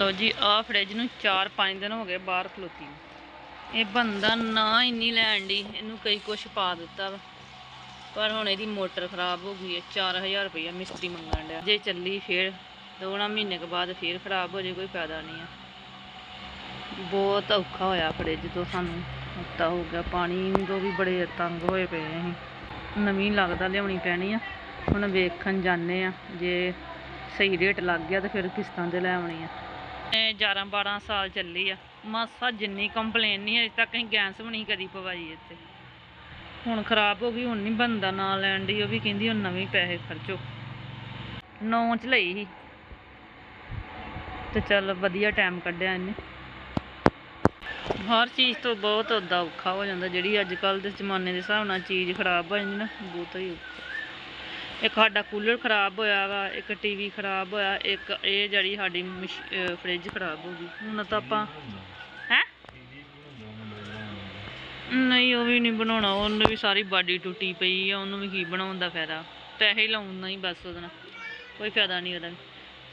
ਲਓ ਜੀ, ਆਹ ਫ੍ਰਿਜ ਨੂੰ 4-5 ਦਿਨ ਹੋ ਗਏ ਬਾਹਰ ਖਲੋਤੀ ਨੂੰ। ਇਹ ਬੰਦਾ ਨਾ ਇੰਨੀ ਲੈਣ ਦੀ ਇਹਨੂੰ ਕਈ ਕੁਛ ਪਾ ਦਿੱਤਾ ਵਾ। ਪਰ ਹੁਣ ਇਹਦੀ ਮੋਟਰ ਖਰਾਬ ਹੋ ਗਈ ਹੈ 4000 ਰੁਪਇਆ ਮਿਸਤਰੀ ਮੰਗਣ ਡਿਆ। ਜੇ ਚੱਲੀ ਫੇਰ ਦੋਣਾ ਮਹੀਨੇ ਕੁ ਬਾਅਦ ਫੇਰ ਖਰਾਬ ਹੋ ਜੇ, ਕੋਈ ਫਾਇਦਾ ਨਹੀਂ ਆ। ਬਹੁਤ ਔਖਾ ਹੋਇਆ ਫ੍ਰਿਜ ਤੋਂ ਸਾਨੂੰ। ਹਫਤਾ ਹੋ ਗਿਆ, ਪਾਣੀ ਤੋਂ ਵੀ ਬੜੇ ਤੰਗ ਹੋਏ ਪਏ ਅਸੀਂ। ਨਵੀਂ ਲੱਗਦਾ ਲਿਆਉਣੀ ਪੈਣੀ ਆ। ਹੁਣ ਵੇਖਣ ਜਾਂਦੇ ਆ, ਜੇ ਸਹੀ ਰੇਟ ਲੱਗ ਗਿਆ ਤੇ ਫਿਰ ਕਿਸ਼ਤਾਂ ਤੇ ਲੈ ਆਉਣੀ ਆ। 11 12 ਸਾਲ ਚੱਲੀ ਆ। ਮਾਸਾ ਜਿੰਨੀ ਕੰਪਲੇਨ ਨਹੀਂ ਅਜੇ ਤੱਕ ਅਸੀਂ ਗੈਸ ਵੀ ਨਹੀਂ ਕਦੀ ਪਵਾਈ ਇੱਥੇ। ਹੁਣ ਖਰਾਬ ਹੋ ਗਈ, ਹੁਣ ਨਹੀਂ ਬੰਦਾ ਨਾ ਲੈਣ ਦੀ ਉਹ ਵੀ ਕਹਿੰਦੀ ਹੁਣ ਨਵੇਂ ਪੈਸੇ ਖਰਚੋ। ਨੌਂ ਚ ਲਈ ਸੀ। ਤੇ ਚੱਲ ਵਧੀਆ ਟਾਈਮ ਕੱਢਿਆ ਇਹਨੇ। ਹਰ ਚੀਜ਼ ਤੋਂ ਬਹੁਤ ਓਦਾਂ ਔਖਾ ਹੋ ਜਾਂਦਾ, ਜਿਹੜੀ ਅੱਜ ਕੱਲ ਦੇ ਜ਼ਮਾਨੇ ਦੇ ਹਿਸਾਬ ਨਾਲ ਚੀਜ਼ ਖਰਾਬ ਹੋ ਜਾਂਦੀ ਨਾ, ਬਹੁਤ ਹੀ ਔਖਾ। ਇੱਕ ਸਾਡਾ ਕੂਲਰ ਖਰਾਬ ਹੋਇਆ ਵਾ, ਇੱਕ ਟੀਵੀ ਖਰਾਬ ਹੋਇਆ, ਇੱਕ ਇਹ ਜਿਹੜੀ ਸਾਡੀ ਫ੍ਰਿਜ ਖਰਾਬ ਹੋ ਗਈ। ਹੁਣ ਤਾਂ ਆਪਾਂ ਹੈ? ਨਹੀਂ, ਉਹ ਵੀ ਨਹੀਂ ਬਣਾਉਣਾ, ਉਹਨੂੰ ਵੀ ਸਾਰੀ ਬਾਡੀ ਟੁੱਟੀ ਪਈ ਆ, ਉਹਨੂੰ ਵੀ ਕੀ ਬਣਾਉਣ ਦਾ ਫਾਇਦਾ? ਪੈਸੇ ਹੀ ਲਾਉਣਾ ਹੀ ਬਸ ਉਹਦੇ ਨਾਲ, ਕੋਈ ਫਾਇਦਾ ਨਹੀਂ ਉਹਦਾ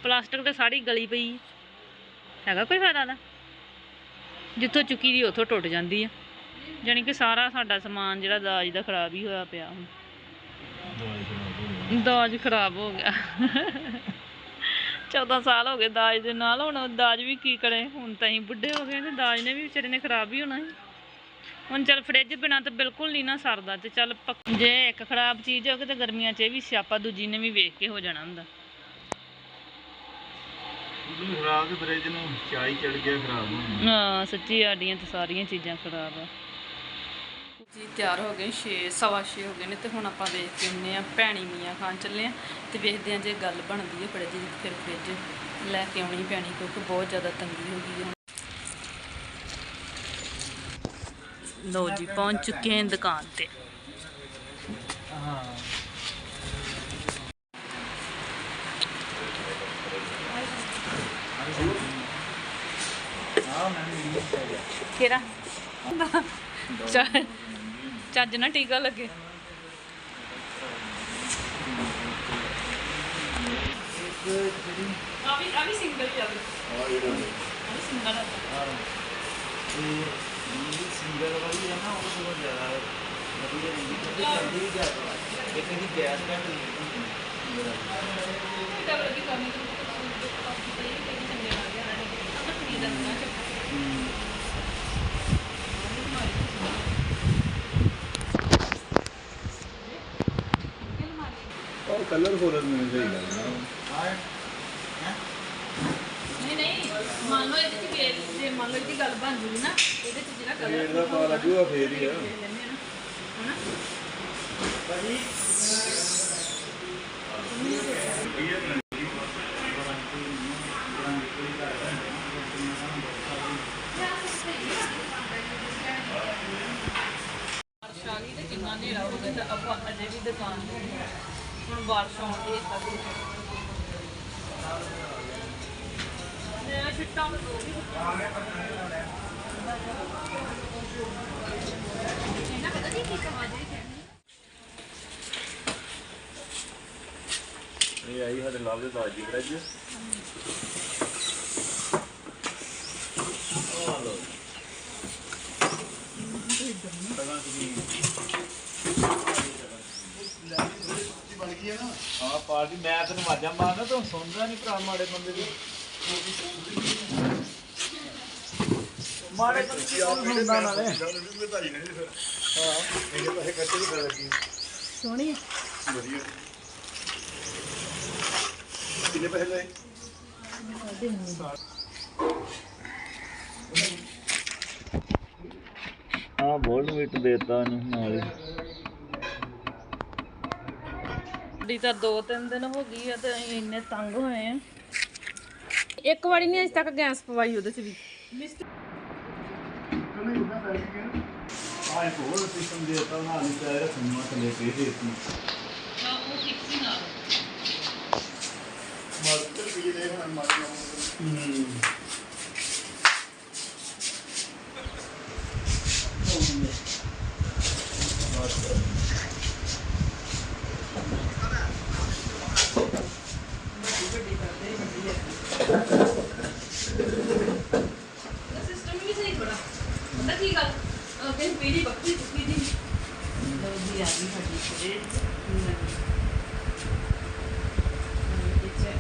ਪਲਾਸਟਿਕ ਤੇ ਸਾਰੀ ਗਲੀ ਪਈ। ਹੈਗਾ ਕੋਈ ਫਾਇਦਾ ਦਾ ਜਿੱਥੋਂ ਚੁੱਕੀ ਦੀ, ਉੱਥੋਂ ਟੁੱਟ ਜਾਂਦੀ ਆ। ਜਾਣੀ ਕਿ ਸਾਰਾ ਸਾਡਾ ਸਮਾਨ ਜਿਹੜਾ ਦਾਜ ਦਾ ਖਰਾਬ ਹੀ ਹੋਇਆ ਪਿਆ ਹੁਣ। ਦਾਜ ਖਰਾਬ ਹੋ ਗਿਆ। 14 ਸਾਲ ਹੋ ਗਏ ਦਾਜ ਦੇ ਨਾਲ। ਹੁਣ ਦਾਜ ਵੀ ਕੀ ਕਰੇ? ਹੁਣ ਤਾਂ ਅਸੀਂ ਬੁੱਢੇ ਹੋ ਗਏ ਤੇ ਦਾਜ ਨੇ ਵੀ ਵਿਚਾਰੇ ਨੇ ਖਰਾਬ ਹੀ ਹੋਣਾ ਸੀ। ਹੁਣ ਚੱਲ ਫ੍ਰਿਜ ਬਿਨਾਂ ਤਾਂ ਬਿਲਕੁਲ ਨਹੀਂ ਨਾ ਸਰਦਾ ਤੇ ਚੱਲ ਜੇ ਇੱਕ ਖਰਾਬ ਚੀਜ਼ ਹੋਵੇ ਤੇ ਗਰਮੀਆਂ 'ਚ ਇਹ ਵੀ ਸਿਆਪਾ ਦੂਜੀ ਨੇ ਵੀ ਵੇਖ ਕੇ ਹੋ ਜਾਣਾ ਹੁੰਦਾ। ਉਹਨੂੰ ਖਰਾਬ ਤੇ ਫ੍ਰਿਜ ਨੂੰ ਚਾਈ ਚੜ ਗਿਆ ਖਰਾਬ ਹੋਣ ਹਾਂ ਸੱਚੀ ਸਾਡੀਆਂ ਤਾਂ ਸਾਰੀਆਂ ਚੀਜ਼ਾਂ ਖਰਾਬ ਆ। ਜੀ ਤਿਆਰ ਹੋ ਗਏ 6 ਸਵਾ 6 ਹੋ ਗਏ ਨੇ ਤੇ ਹੁਣ ਆਪਾਂ ਵੇਖ ਕੇ ਆਉਂਦੇ ਆ ਭੈਣੀ ਮੀਆਂ ਖਾਨ ਚੱਲੇ ਆ ਤੇ ਵੇਖਦੇ ਆ ਜੇ ਗੱਲ ਬਣਦੀ ਹੈ ਫ੍ਰਿਜ ਦੀ ਫਿਰ ਫ੍ਰਿਜ ਲੈ ਕੇ ਆਉਣੀ ਪੈਣੀ ਕਿਉਂਕਿ ਬਹੁਤ ਜ਼ਿਆਦਾ ਤੰਗੀ ਹੋ ਗਈ ਹੈ। ਲੋ ਜੀ ਪਹੁੰਚ ਚੁੱਕੇ ਹਾਂ ਦੁਕਾਨ ਤੇ। ਹਾਂ। ਕਿਹੜਾ? ਚੱਲ- ਚੱਜ ਨਾ ਟੀਕਾ ਲੱਗੇ। ਆ ਵੀ ਆ ਵੀ ਸਿੰਗਲ ਹੀ ਆ ਵੀ। ਸਿੰਗਲ ਆ। ਇਹ ਸਿੰਗਲ ਵਾਲੀ ਹੈ ਨਾ ਉਹ ਬਹੁਤ ਜ਼ਿਆਦਾ ਵਧੀਆ ਨਹੀਂ। ਕਿਉਂਕਿ ਚੱਲਦੀ ਵੀ ਜ਼ਿਆਦਾ ਇੱਕ ਇਹਦੀ ਗੈਸ ਘੱਟ ਨਹੀਂ ਡਬਲ ਦੀ ਕਮੀ ਤੋਂ ਕਾਫੀ ਤੇ ਇਹ ਚੰਗੇ ਲੱਗਦੇ ਆ ਨੇ ਉਹਨਾਂ ਖਰੀਦ ਲੈਣਾ ਚਾਹੀਦਾ ਉਹ ਕਲਰਫੁਲ ਮੈਨੂੰ ਸਹੀ ਲੱਗਦਾ ਨਹੀਂ ਨਹੀਂ ਮੰਨ ਲਓ ਇਹਦੇ ਚ ਗੇਰ ਜੇ ਮੰਨ ਲਓ ਇਹਦੀ ਗੱਲ ਬਣ ਜੂਗੀ ਨਾ ਇਹਦੇ ਚ ਜਿਹੜਾ ਕਲਰ ਰੇਟ ਦਾ ਪਤਾ ਲੱਗੂਗਾ ਫੇਰ ਹੀ ਆ ਹਨਾ ਗਈ ਤੇ ਕਿੰਨਾ ਹਨੇਰਾ ਹੋ ਗਿਆ ਤੇ ਆਪਾਂ ਅਜੇ ਵੀ ਦੁਕਾਨ ਤੇ ਹੀ। ਹੁਣ ਬਾਰਿਸ਼ ਆਉਣ ਦੀ ਤੱਕ ਨੇ ਛਿੱਟਾਂ ਨੂੰ ਦੋ ਵੀ ਇਹਨਾਂ ਪਤਾ ਨਹੀਂ ਕੀ ਸਮਾਜ ਇਹ ਆਈ ਸਾਡੇ ਲਵ ਦੇ ਤਾਜੀ ਫ੍ਰਿਜ ਆ ਲੋ ਤਗਾ ਤੁਸੀਂ ਪਾਰਟੀ ਮੈਂ ਤੈਨੂੰ ਵਾਜਾਂ ਮਾਰਦਾ ਤੂੰ ਸੁਣਦਾ ਨਹੀਂ ਭਰਾ ਮਾੜੇ ਬੰਦੇ ਦੀ। ਮਾੜੇ ਬੰਦੇ ਦੀ ਕੌਣ ਸੁਣਦਾ ਨਾਲੇ। ਹਾਂ ਇਹਦੇ ਪੈਸੇ ਕੱਟੇ ਵੀ ਲੱਗੀ ਸੋਹਣੀ ਵਧੀਆ। ਕਿੰਨੇ ਪੈਸੇ ਲਏ? ਹਾਂ ਬੋਲਡ ਮੀਟ ਦੇਤਾ ਇਹਨੂੰ ਨਾਲੇ। ਸਾਡੀ ਤਾਂ ਦੋ ਤਿੰਨ ਦਿਨ ਹੋ ਗਈ ਆ ਤੇ ਅਸੀਂ ਇੰਨੇ ਤੰਗ ਹੋਏ ਆ। ਇੱਕ ਵਾਰੀ ਨਹੀਂ ਅਜੇ ਤੱਕ ਗੈਸ ਪਵਾਈ ਉਹਦੇ ਚ ਵੀ। ਆਏ ਹੋਰ ਸਿਸਟਮ ਦੇਤਾ ਨਾ ਨਹੀਂ ਚਾਹੀਦਾ ਸੁਣਨਾ ਥੱਲੇ ਪੇ ਦੇਤੀ ਹਾਂ ਉਹ ਫਿਕਸ ਹੀ ਨਾਲ ਮਾਰਕਰ ਵੀ ਦੇ ਹਾਂ ਮਾਰਕਰ ਹੂੰ ਵੱਡੀ ਕਰਦੇ ਵੱਡੀ ਹੈ। ਟੋਪੀ ਦੀ ਬੱਕਰੀ ਟੋਪੀ ਦੀ। ਲੋ ਜੀ ਆ ਗਈ ਸਾਡੀ ਫਰੇਜ ਇੱਥੇ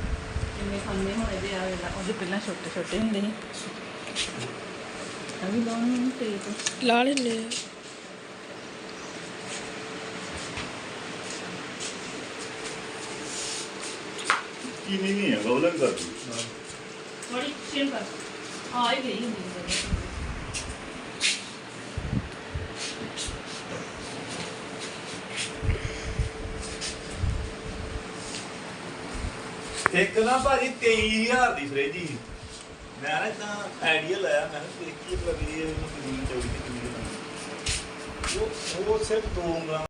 ਕਿੰਨੇ ਖਾਨੇ ਹੋਣੇ ਦੇ ਆ ਵੇਲਾ ਉਹਦੇ ਪਹਿਲਾਂ ਛੋਟੇ ਛੋਟੇ ਹੁੰਦੇ ਸੀ। ਆ ਵੀ ਲਾਉਣ ਤੇ ਲਾ ਲੈਨੇ ਆ। ਕੀ ਨਹੀਂ ਨਹੀਂ ਹੈ ਗੌਲਨ ਕਰ ਥੋੜੀ ਸ਼ੇਮ ਕਰ। ਆ ਹੀ ਗਈ ਹੁੰਦੀ ਹੈ ਇੱਕ ਨਾ ਭਾਜੀ 23000 ਦੀ ਫ੍ਰਿਜ ਹੀ ਮੈਂ ਨਾ ਤਾਂ ਆਈਡੀਆ ਲਾਇਆ, ਮੈਂ ਕਿਹਾ ਦੇਖੀ ਲੱਗੀ ਇਹ ਨੂੰ ਕਿੰਨੀ ਚੌੜੀ ਤੇ ਕਿੰਨੀ ਲੰਬੀ ਉਹ ਉਹ ਸਿਰਫ ਦੋ ਉਂਗਲਾਂ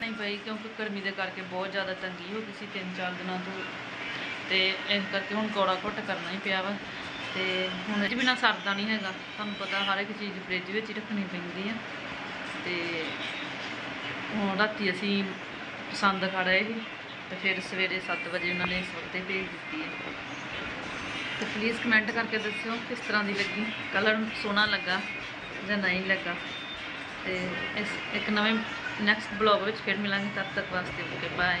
ਨਹੀਂ ਪਈ ਕਿਉਂਕਿ ਗਰਮੀ ਦੇ ਕਰਕੇ ਬਹੁਤ ਜ਼ਿਆਦਾ ਤੰਗੀ ਹੋ ਗਈ ਸੀ ਤਿੰਨ ਚਾਰ ਦਿਨਾਂ ਤੋਂ। ਤੇ ਇਸ ਕਰਕੇ ਹੁਣ ਕੌੜਾ ਘੁੱਟ ਕਰਨਾ ਹੀ ਪਿਆ ਵਾ। ਤੇ ਹੁਣ ਇਹ ਬਿਨਾ ਸਰਦਾ ਨਹੀਂ ਹੈਗਾ। ਤੁਹਾਨੂੰ ਪਤਾ ਹਰ ਇੱਕ ਚੀਜ਼ ਫ੍ਰਿਜ ਵਿੱਚ ਹੀ ਰੱਖਣੀ ਪੈਂਦੀ ਆ। ਤੇ ਹੁਣ ਰਾਤੀ ਅਸੀਂ ਪਸੰਦ ਕਰ ਰਹੇ ਸੀ ਤੇ ਫਿਰ ਸਵੇਰੇ 7 ਵਜੇ ਉਹਨਾਂ ਨੇ ਇਸ ਵਕਤੇ ਭੇਜ ਦਿੱਤੀ ਹੈ। ਤੇ ਪਲੀਜ਼ ਕਮੈਂਟ ਕਰਕੇ ਦੱਸਿਓ ਕਿਸ ਤਰ੍ਹਾਂ ਦੀ ਲੱਗੀ? ਕਲਰ ਸੋਹਣਾ ਲੱਗਾ ਜਾਂ ਨਹੀਂ ਲੱਗਾ? ਤੇ ਇਸ ਇੱਕ ਨਵੇਂ ਨੈਕਸਟ ਬਲੌਗ ਵਿੱਚ ਫਿਰ ਮਿਲਾਂਗੇ, ਤਦ ਤੱਕ ਵਾਸਤੇ ਓਕੇ ਬਾਏ